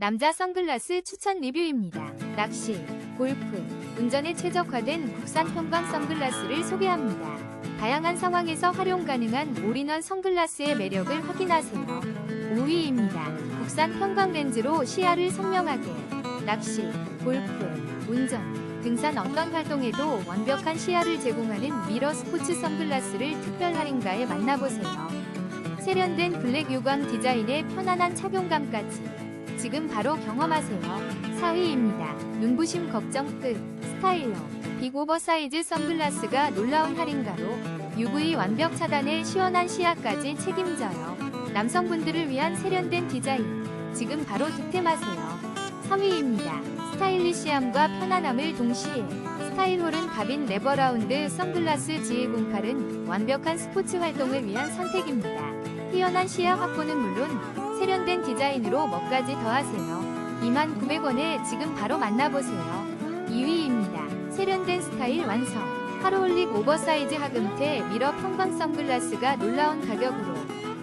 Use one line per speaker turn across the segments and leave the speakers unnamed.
남자 선글라스 추천 리뷰입니다. 낚시, 골프, 운전에 최적화된 국산 형광 선글라스를 소개합니다. 다양한 상황에서 활용 가능한 올인원 선글라스의 매력을 확인하세요. 5위입니다. 국산 형광 렌즈로 시야를 선명하게 낚시, 골프, 운전, 등산 어떤 활동에도 완벽한 시야를 제공하는 미러 스포츠 선글라스를 특별 할인가에 만나보세요. 세련된 블랙 유광 디자인의 편안한 착용감까지 지금 바로 경험하세요. 4위입니다. 눈부심 걱정 끝 스타일러 빅 오버사이즈 선글라스가 놀라운 할인가로 UV 완벽 차단에 시원한 시야까지 책임져요. 남성분들을 위한 세련된 디자인 지금 바로 득템하세요. 3위입니다. 스타일리시함과 편안함을 동시에 스타일홀은 가빈 레버라운드 선글라스 GA08은 완벽한 스포츠 활동을 위한 선택입니다. 뛰어난 시야 확보는 물론 세련된 디자인으로 뭐까지 더하세요. 29,900원에 지금 바로 만나보세요. 2위입니다. 세련된 스타일 완성. 하루올릭 오버사이즈 하금태 미러 평광 선글라스가 놀라운 가격으로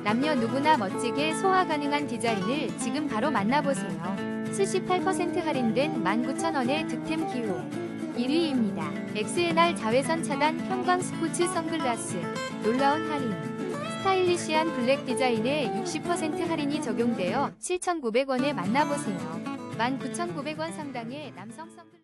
남녀 누구나 멋지게 소화 가능한 디자인을 지금 바로 만나보세요. 78% 할인된 19,000원의 득템 기호. 1위입니다. XNR 자외선 차단 형광 스포츠 선글라스. 놀라운 할인. 스타일리시한 블랙 디자인에 60% 할인이 적용되어 7,900원에 만나보세요. 19,900원 상당의 남성 선글라스